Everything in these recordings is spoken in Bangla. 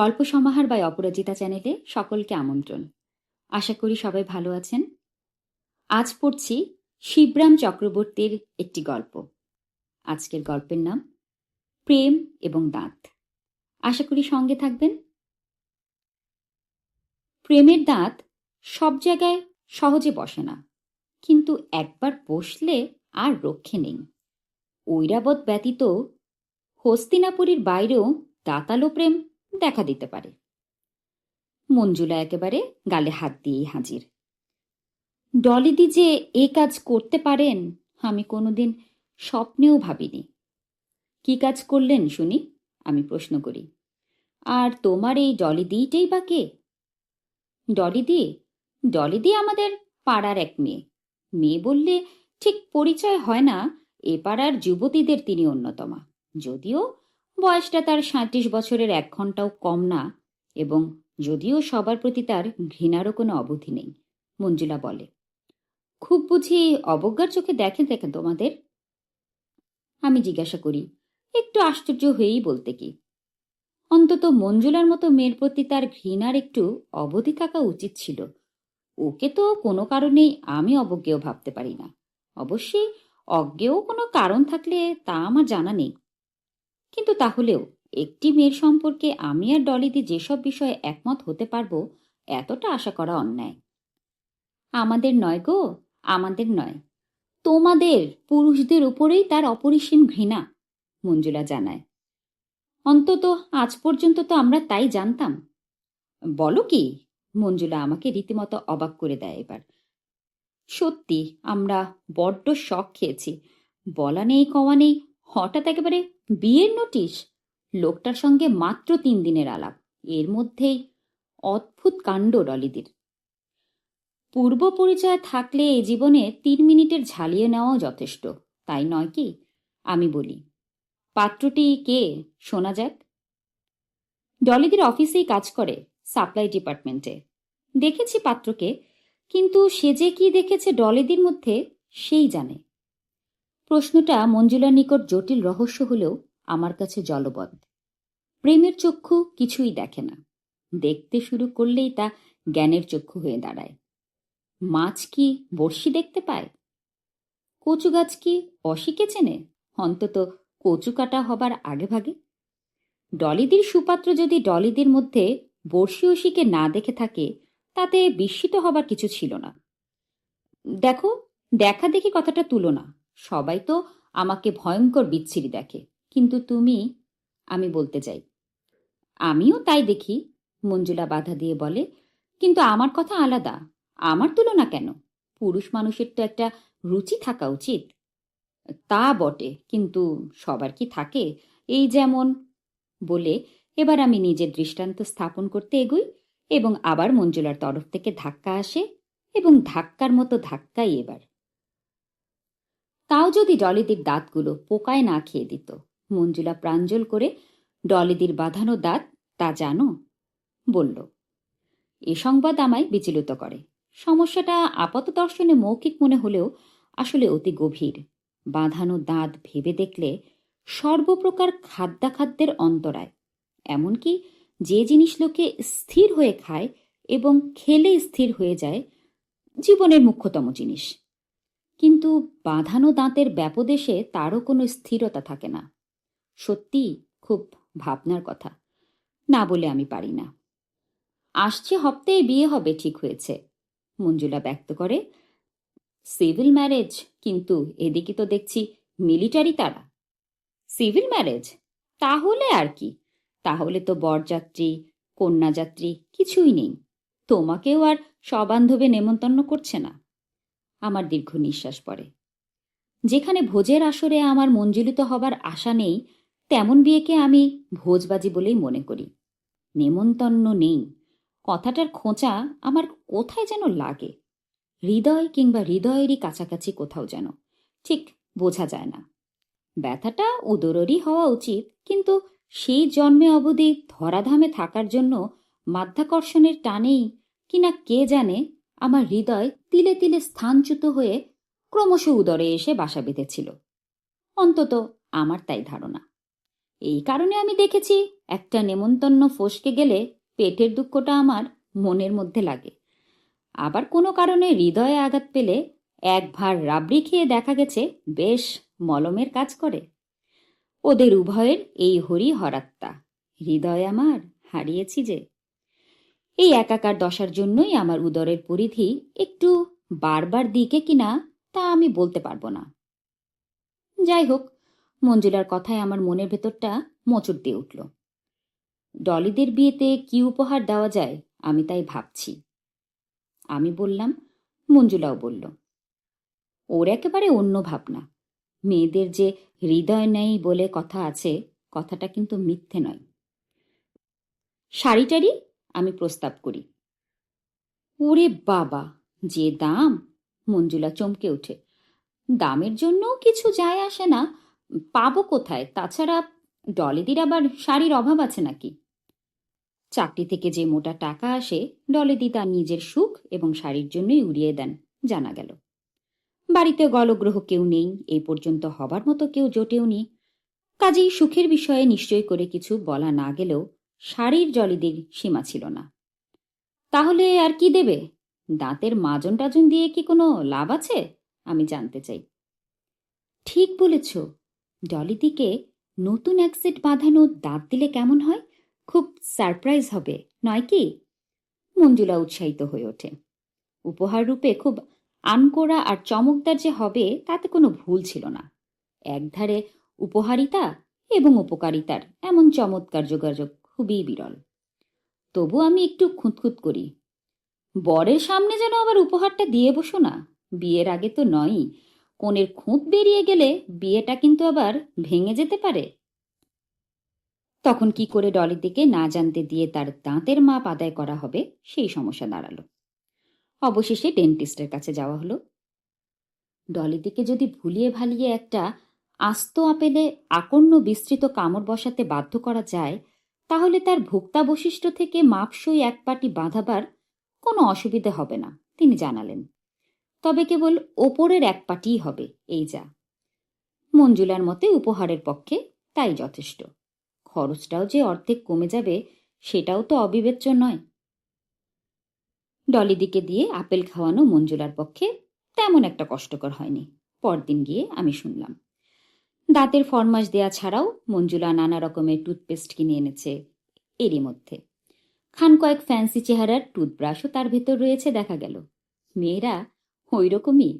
গল্প সমাহার বাই অপরাজিতা চ্যানেলে সকলকে আমন্ত্রণ। আশা করি সবাই ভালো আছেন। আজ পড়ছি শিবরাম চক্রবর্তীর একটি গল্প। আজকের গল্পের নাম প্রেম এবং দাঁত। আশা করি সঙ্গে থাকবেন। প্রেমের দাঁত সব জায়গায় সহজে বসে না, কিন্তু একবার বসলে আর রক্ষে নেই। ঐরাবত ব্যতীত হস্তিনাপুরীর বাইরেও দাঁতালো প্রেম দেখা দিতে পারে। মঞ্জুলা একেবারে গালে হাত দিয়েই হাজির। ডলিদি যে এ কাজ করতে পারেন, আমি কোনোদিন স্বপ্নেও ভাবিনি। কি কাজ করলেন শুনি, আমি প্রশ্ন করি। আর তোমার এই ডলিদিটাই বা কে? ডলিদি ডলিদি আমাদের পাড়ার এক মেয়ে। মেয়ে বললে ঠিক পরিচয় হয় না, এ পাড়ার যুবতীদের তিনি অন্যতমা। যদিও বয়সটা তার সাঁত্রিশ বছরের এক ঘন্টাও কম না এবং যদিও সবার প্রতি তার ঘৃণারও কোনো অবধি নেই, মঞ্জুলা বলে। খুব বুঝি অবজ্ঞার চোখে দেখে দেখেন তোমাদের? আমি জিজ্ঞাসা করি, একটু আশ্চর্য হয়েই বলতে কি? অন্তত মঞ্জুলার মতো মেয়ের প্রতি তার ঘৃণার একটু অবধি থাকা উচিত ছিল। ওকে তো কোনো কারণেই আমি অবজ্ঞেয় ভাবতে পারি না। অবশ্যই অজ্ঞেয় কোনো কারণ থাকলে তা আমার জানা নেই। কিন্তু তাহলেও একটি মেয়ের সম্পর্কে আমি আর ডলিদি যেসব বিষয়ে একমত হতে পারব, এতটা আশা করা অন্যায়। আমাদের নয় গো, আমাদের নয়। তোমাদের পুরুষদের উপরেই তার অপরিসীম ঘৃণা, মঞ্জুলা জানায়। অন্তত আজ পর্যন্ত তো আমরা তাই জানতাম। বলো কি, মঞ্জুলা আমাকে রীতিমতো অবাক করে দেয় এবার। সত্যি, আমরা বড্ড শখ খেয়েছি। বলা নেই, কওয়া নেই, হঠাৎ একেবারে বিয়ের নোটিশ? লোকটার সঙ্গে মাত্র তিন দিনের আলাপ। এর মধ্যেই অদ্ভুত কাণ্ড ডলিদির। পূর্ব পরিচয় থাকলে এ জীবনে তিন মিনিটের ঝালিয়ে নেওয়াও যথেষ্ট। তাই নয় কি? আমি বলি, পাত্রটি কে? শোনা যাক। ডলিদির অফিসেই কাজ করে, সাপ্লাই ডিপার্টমেন্টে। দেখেছি পাত্রকে, কিন্তু সে যে কি দেখেছে ডলিদির মধ্যে, সেই জানে। প্রশ্নটা মঞ্জুলার নিকট জটিল রহস্য হলেও আমার কাছে জলবদ্ধ প্রেমের চক্ষু কিছুই দেখে না। দেখতে শুরু করলেই তা জ্ঞানের চক্ষু হয়ে দাঁড়ায়। মাছ কি বর্ষি দেখতে পায়? কচু গাছ কি অশিকে চেনে? অন্তত কচু কাটা হবার আগে ভাগে। ডলিদির সুপাত্র যদি ডলিদির মধ্যে বর্ষি অশিকে না দেখে থাকে, তাতে বিস্মিত হবার কিছু ছিল না। দেখো, দেখা দেখি কথাটা তুলো না। সবাই তো আমাকে ভয়ঙ্কর বিচ্ছিরি দেখে। কিন্তু তুমি, আমি বলতে চাই। আমিও তাই দেখি, মঞ্জুলা বাধা দিয়ে বলে। কিন্তু আমার কথা আলাদা, আমার তুলনা কেন? পুরুষ মানুষের তো একটা রুচি থাকা উচিত। তা বটে, কিন্তু সবার কি থাকে? এই যেমন, বলে এবার আমি নিজের দৃষ্টান্ত স্থাপন করতে এগুই এবং আবার মঞ্জুলার তরফ থেকে ধাক্কা আসে এবং ধাক্কার মতো ধাক্কাই এবার। তাও যদি ডলিদির দাঁতগুলো পোকায় না খেয়ে দিত। মঞ্জুলা প্রাঞ্জল করে, ডলিদির বাঁধানো দাঁত, তা জানো? বলল। এ সংবাদ আমায় বিচলিত করে। সমস্যাটা আপাত দর্শনে মৌখিক মনে হলেও আসলে অতি গভীর। বাঁধানো দাঁত ভেবে দেখলে সর্বপ্রকার খাদ্যাখাদ্যের অন্তরায়। এমনকি যে জিনিস লোকে স্থির হয়ে খায় এবং খেলে স্থির হয়ে যায়, জীবনের মুখ্যতম জিনিস। কিন্তু বাঁধানো দাঁতের ব্যাপদেশে তারও কোনো স্থিরতা থাকে না। সত্যি খুব ভাবনার কথা। না বলে আমি পারি না। আসছে হপ্তায় বিয়ে হবে ঠিক হয়েছে। মঞ্জুলা ব্যক্ত করে, সিভিল ম্যারেজ, কিন্তু এদিকে তো দেখছি মিলিটারি তারা। Civil marriage? তাহলে আর কি? তাহলে তো বরযাত্রী, কন্যাযাত্রী কিছুই নেই। তোমাকেও আর সবান্ধবে নেমন্তন্ন করছে না। আমার দীর্ঘ নিঃশ্বাস পড়ে। যেখানে ভোজের আসরে আমার মঞ্জুলিত হবার আশা নেই, তেমন বিয়েকে আমি ভোজবাজি বলেই মনে করি। নেমন্তন্ন নেই। কথাটার খোঁচা আমার কোথায় যেন লাগে। হৃদয় কিংবা হৃদয়েরই কাছাকাছি কোথাও যেন। ঠিক বোঝা যায় না। ব্যথাটা উদরেরই হওয়া উচিত, কিন্তু সেই জন্মে অবধি ধরাধামে থাকার জন্য মাধ্যাকর্ষণের টানেই কিনা কে জানে আমার হৃদয় তিলে তিলে স্থানচ্যুত হয়ে ক্রমশ উদরে এসে বাসা বেঁধেছিল। অন্তত আমার তাই ধারণা। এই কারণে আমি দেখেছি একটা নেমন্তন্ন ফসকে গেলে পেটের দুঃখটা আমার মনের মধ্যে লাগে। আবার কোনো কারণে হৃদয়ে আঘাত পেলে এক ভার রাবড়ি খেয়ে দেখা গেছে বেশ মলমের কাজ করে। ওদের উভয়ের এই হরি হরাত্মা হৃদয় আমার হারিয়েছি যে এই একাকার দশার জন্যই আমার উদরের পরিধি একটু বারবার দিকে কিনা তা আমি বলতে পারব না। যাই হোক, মঞ্জুলার কথায় আমার মনের ভেতরটা মোচড় দিয়ে উঠল। ডলিদের বিয়েতে কি উপহার দেওয়া যায় আমি তাই ভাবছি। আমি বললাম, মঞ্জুলাও বলল, ওর একেবারে অন্য ভাবনা। মেয়েদের যে হৃদয় নেই বলে কথা আছে, কথাটা কিন্তু মিথ্যে নয়। শাড়িটারি আমি প্রস্তাব করি। ওরে বাবা, যে দাম! মঞ্জুলা চমকে ওঠে। দামের জন্য কিছু যায় আসে না। পাবো কোথায়? তাছাড়া ডলিদির আবার শাড়ির অভাব আছে নাকি? চাকরি থেকে যে মোটা টাকা আসে, ডলিদি তার নিজের সুখ এবং শাড়ির জন্যই উড়িয়ে দেন, জানা গেল। বাড়িতে গলগ্রহ কেউ নেই এই পর্যন্ত হবার মতো কেউ জোটেও নি কাজেই সুখের বিষয়ে নিশ্চয় করে কিছু বলা না গেলেও শাড়ির জলিদির সীমা ছিল না। তাহলে আর কি দেবে? দাঁতের মাজন টাজন দিয়ে কি কোনো লাভ আছে? আমি জানতে চাই। ঠিক বলেছ ডলিদিকে নতুন এক সেট বাঁধানো দাঁত দিলে কেমন হয়? খুব সারপ্রাইজ হবে, নয় কি? মঞ্জুলা উৎসাহিত হয়ে ওঠে। উপহার রূপে খুব আনকোড়া আর চমকদার যে হবে, তাতে কোনো ভুল ছিল না। একধারে উপহারিতা এবং উপকারিতার এমন চমৎকার যোগাযোগ খুবই বিরল। তবু আমি একটু খুঁতখুত করি। বরের সামনে যেন আবার উপহারটা দিয়ে বসো না। বিয়ের আগে তো নয়ই। কোণের খুঁত বেরিয়ে গেলে বিয়েটা কিন্তু আবার ভেঙে যেতে পারে। তখন কি করে ডলির দিকে না জানতে দিয়ে তার দাঁতের মাপ আদায় করা হবে, সেই সমস্যা দাঁড়াল। অবশেষে ডেন্টিস্টের কাছে যাওয়া হলো। ডলির দিকে যদি ভুলিয়ে ভালিয়ে একটা আস্ত আপেলে আকর্ণ বিস্তৃত কামড় বসাতে বাধ্য করা যায় তাহলে তার ভোক্তা বৈশিষ্ট্য থেকে মাপসই এক পাটি বাঁধাবার কোনো অসুবিধে হবে না, তিনি জানালেন। তবে কেবল ওপরের এক পাটিই হবে, এই যা। মঞ্জুলার মতে উপহারের পক্ষে তাই যথেষ্ট। খরচটাও যে অর্ধেক কমে যাবে, সেটাও তো অবিবেচ্য নয়। ডলিদিকে দিয়ে আপেল খাওয়ানো মঞ্জুলার পক্ষে তেমন একটা কষ্টকর হয়নি। পরদিন গিয়ে আমি শুনলাম। দাঁতের ফরমাস দেয়া ছাড়াও মঞ্জুলা নানা রকমের টুথপেস্ট কিনে এনেছে এরই মধ্যে। খান কয়েক ফ্যান্সি চেহারার টুথব্রাশও তার ভেতর রয়েছে, দেখা গেল। মেয়েরা ওই রকমই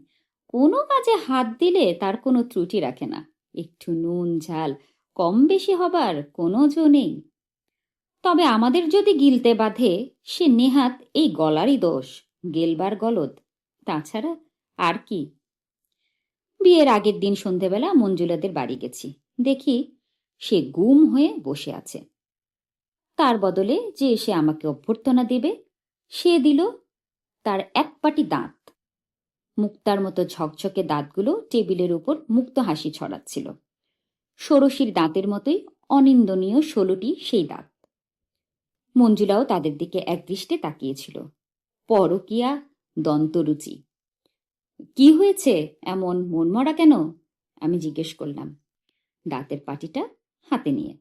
কোনো কাজে হাত দিলে তার কোনো ত্রুটি রাখে না। একটু নুন, ঝাল, কম বেশি হবার কোনো জো নেই। তবে আমাদের যদি গিলতে বাঁধে, সে নেহাত এই গলারই দোষ, গেলবার গলদ। তাছাড়া আর কি? বিয়ের আগের দিন সন্ধেবেলা মঞ্জুলাদের বাড়ি গেছি। দেখি সে গুম হয়ে বসে আছে। তার বদলে যে এসে আমাকে অভ্যর্থনা দেবে, সে দিল তার এক পাটি দাঁত। মুক্তার মতো ঝকঝকে দাঁতগুলো টেবিলের উপর মুক্ত হাসি ছড়াচ্ছিল। ষোড়শীর দাঁতের মতোই অনিন্দনীয় ষোলোটি সেই দাঁত। মঞ্জুলাও তাদের দিকে একদৃষ্টে তাকিয়েছিল। পরকিয়া, দন্তরুচি। কি হয়েছে? এমন মনমরা কেন? আমি জিজ্ঞেস করলাম। দাঁতের পাটিটা হাতে নিয়ে।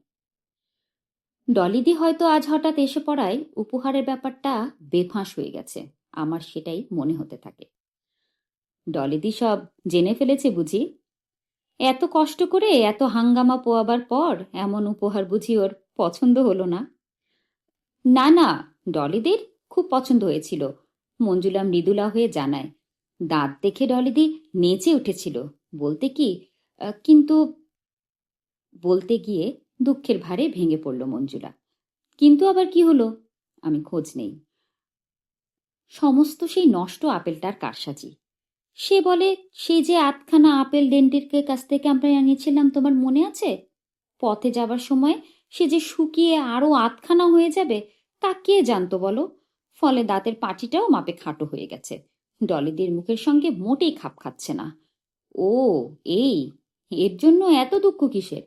ডলিদি হয়তো আজ হঠাৎ এসে পড়ায় উপহারের ব্যাপারটা বেফাঁস হয়ে গেছে। আমার সেটাই মনে হতে থাকে। ডলিদি সব জেনে ফেলেছে বুঝি? এত কষ্ট করে এত হাঙ্গামা পোয়াবার পর এমন উপহার বুঝি ওর পছন্দ হলো না? না না, ডলিদির খুব পছন্দ হয়েছিল। মঞ্জুলা মৃদুলা হয়ে জানায় দাঁত দেখে ডলিদি নেচে উঠেছিল। বলতে কি কিন্তু বলতে গিয়ে দুঃখের ভারে ভেঙে পড়ল মঞ্জুলা। কিন্তু আবার কি হলো? আমি খোঁজ নেই। সমস্ত সেই নষ্ট আপেলটার কারসাজি। সে বলে, সে যে আটখানা আপেল ডেন্টির কাছ থেকে আমরা আনিয়েছিলাম তোমার মনে আছে? পথে যাবার সময় সে যে শুকিয়ে আরও আধখানা হয়ে যাবে, তা কে জানতো বলো? ফলে দাঁতের পাটিটাও মাপে খাটো হয়ে গেছে। ডলিদির মুখের সঙ্গে মোটেই খাপ খাচ্ছে না। ও, এই, এর জন্য এত দুঃখ কিসের?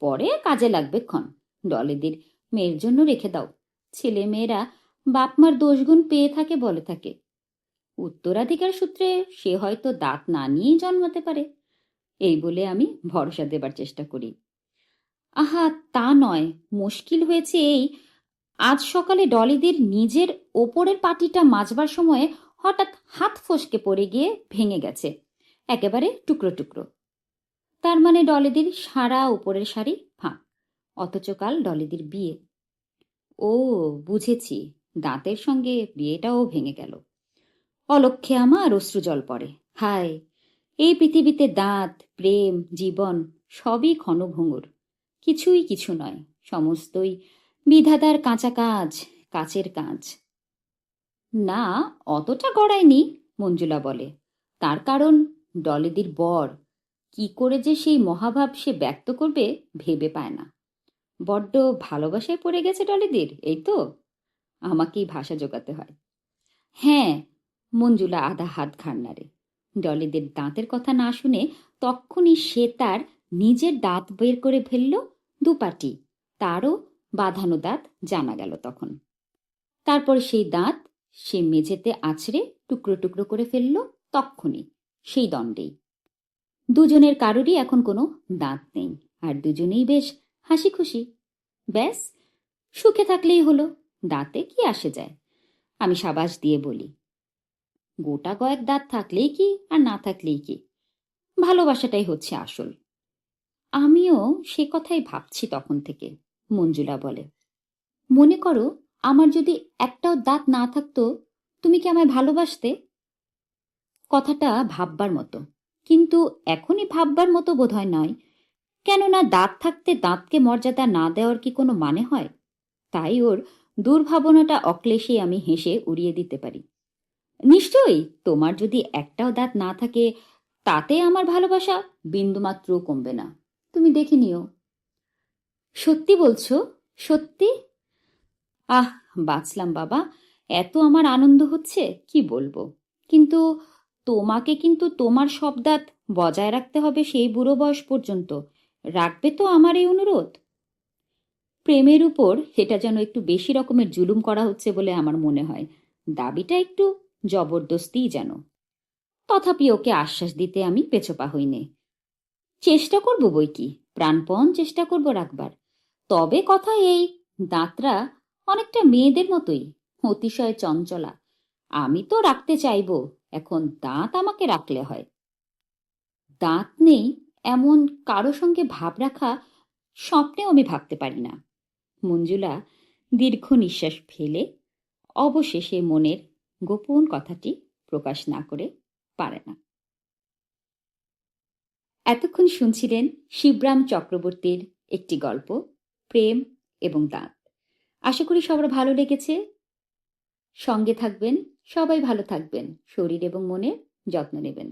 পরে কাজে লাগবে ক্ষণ। ডলিদির মেয়ের জন্য রেখে দাও। ছেলে মেয়েরা বাপমার দোষগুণ পেয়ে থাকে বলে থাকে। উত্তরাধিকার সূত্রে সে হয়তো দাঁত না নিয়েই জন্মাতে পারে। এই বলে আমি ভরসা দেবার চেষ্টা করি। আহা, তা নয়। মুশকিল হয়েছে এই। আজ সকালে ডলিদের নিজের ওপরের পাটিটা মাজবার সময়ে হঠাৎ হাত ফসকে পড়ে গিয়ে ভেঙে গেছে। একেবারে টুকরো টুকরো। তার মানে ডলিদির সারা উপরের শাড়ি ফাঁক, অথচ কাল ডলিদির বিয়ে। ও, বুঝেছি, দাঁতের সঙ্গে বিয়েটাও ভেঙে গেল। অলক্ষে আমার অশ্রু জল পড়ে। হায়, এই পৃথিবীতে দাঁত, প্রেম, জীবন সবই ক্ষণভঙ্গুর কিছুই কিছু নয়, সমস্তই বিধাতার কাঁচা কাজ, কাচের কাজ। না, অতটা গড়ায়নি, মঞ্জুলা বলে। তার কারণ, ডলেদির বর। কি করে যে সেই মহাভাব সে ব্যক্ত করবে ভেবে পায় না। বড্ড ভালোবাসায় পড়ে গেছে ডলেদির, এই তো? আমাকেই ভাষা জোগাতে হয়। হ্যাঁ মঞ্জুলা আধা হাত ঘাড় ডলিদের দাঁতের কথা না শুনে তক্ষুনি সে তার নিজের দাঁত বের করে ফেলল দুপাটি। তারও বাঁধানো দাঁত জানা গেল তখন। তারপর সেই দাঁত সে মেঝেতে আছড়ে টুকরো টুকরো করে ফেলল তক্ষুনি সেই দণ্ডেই। দুজনের কারোরই এখন কোনো দাঁত নেই, আর দুজনেই বেশ হাসি খুশি ব্যাস, সুখে থাকলেই হলো, দাঁতে কি আসে যায়, আমি সাবাস দিয়ে বলি। গোটা কয়েক দাঁত থাকলেই কি আর না থাকলেই কি, ভালোবাসাটাই হচ্ছে আসল। আমিও সে কথাই ভাবছি তখন থেকে, মঞ্জুলা বলে। মনে করো আমার যদি একটাও দাঁত না থাকতো, তুমি কি আমায় ভালোবাসতে? কথাটা ভাববার মতো। কিন্তু এখনই ভাববার মতো বোধহয় নয়। কেননা দাঁত থাকতে দাঁতকে মর্যাদা না দেওয়ার কি কোনো মানে হয়? তাই ওর দুর্ভাবনাটা অক্লেশে আমি হেসে উড়িয়ে দিতে পারি। নিশ্চয়ই তোমার যদি একটাও দাঁত না থাকে, তাতে আমার ভালোবাসা বিন্দুমাত্র কমবে না। তুমি দেখে নিও। সত্যি বলছো? সত্যি? আহ, বাঁচলাম বাবা। এত আমার আনন্দ হচ্ছে, কি বলব? কিন্তু তোমাকে কিন্তু তোমার সব দাঁত বজায় রাখতে হবে সেই বুড়ো বয়স পর্যন্ত। রাখবে তো আমার এই অনুরোধ। প্রেমের উপর এটা যেন একটু বেশি রকমের জুলুম করা হচ্ছে বলে আমার মনে হয়। দাবিটা একটু জবরদস্তিই যেন। তথাপি ওকে আশ্বাস দিতে আমি পেছপা হইনে। চেষ্টা করব বই কি? প্রাণপণ চেষ্টা করব রাখবার। তবে কথা এই, দাঁতরা অনেকটা মেয়েদের মতোই, অতিশয় চঞ্চলা। আমি তো রাখতে চাইব, এখন দাঁত আমাকে রাখলে হয়। দাঁত নেই এমন কারও সঙ্গে ভাব রাখা স্বপ্নেও আমি ভাবতে পারি না। মঞ্জুলা দীর্ঘ নিঃশ্বাস ফেলে অবশেষে মনের গোপন কথাটি প্রকাশ না করে পারে না। এতক্ষণ শুনছিলেন শিবরাম চক্রবর্তীর একটি গল্প, প্রেম এবং দাঁত। আশা করি সবার ভালো লেগেছে। সঙ্গে থাকবেন, সবাই ভালো থাকবেন, শরীর এবং মনে যত্ন নেবেন।